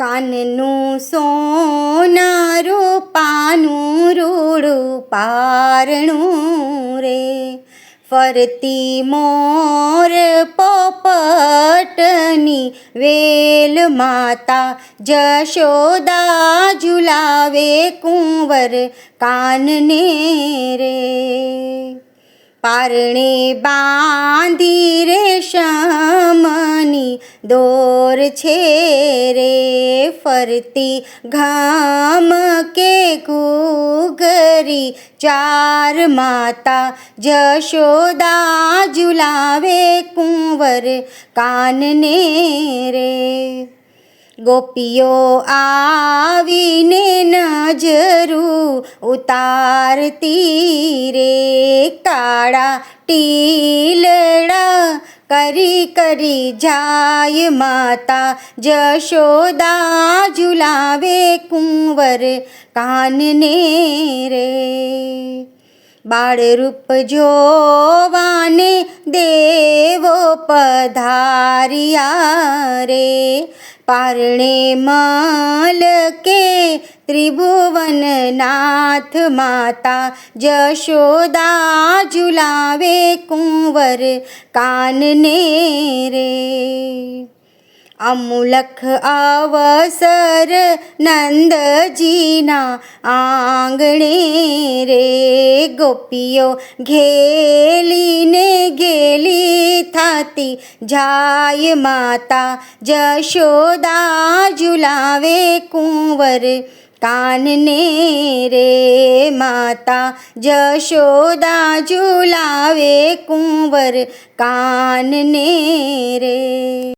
કાનનું સોના પાનું રૂડું પારણું રે. ફરતી મોર પોપટની વેલ માતા જશોદા ઝુલાવે કુંવર કાનને રે. પારણે બાંધી રે શામની દોર છે રે ફરતી ઘામ કે ઘૂઘરી? ચાર માતા જશોદા ઝુલાવે કુંવર કાનને રે. ગોપીઓ આવીને નજરું ઉતારતી રે, કાળા ટીલડા કરી કરી જાય માતા જશોદા ઝુલાવે કુંવર કાનને રે. બાળરૂપ જોવાને દેવો પધારિયા રે. પારણે મલ કે ત્રિભુવન નાથ માતા જશોદા ઝુલાવે કુંવર કાનને રે. અમુલખ અવસર નંદજીના આંગણે રે. ગોપીઓ ઘેલીને ગેલી થતી જાય માતા જશોદા ઝુલાવે કુંવર. કાનને રે માતા જશોદા ઝુલાવે કુંવર. કાનને રે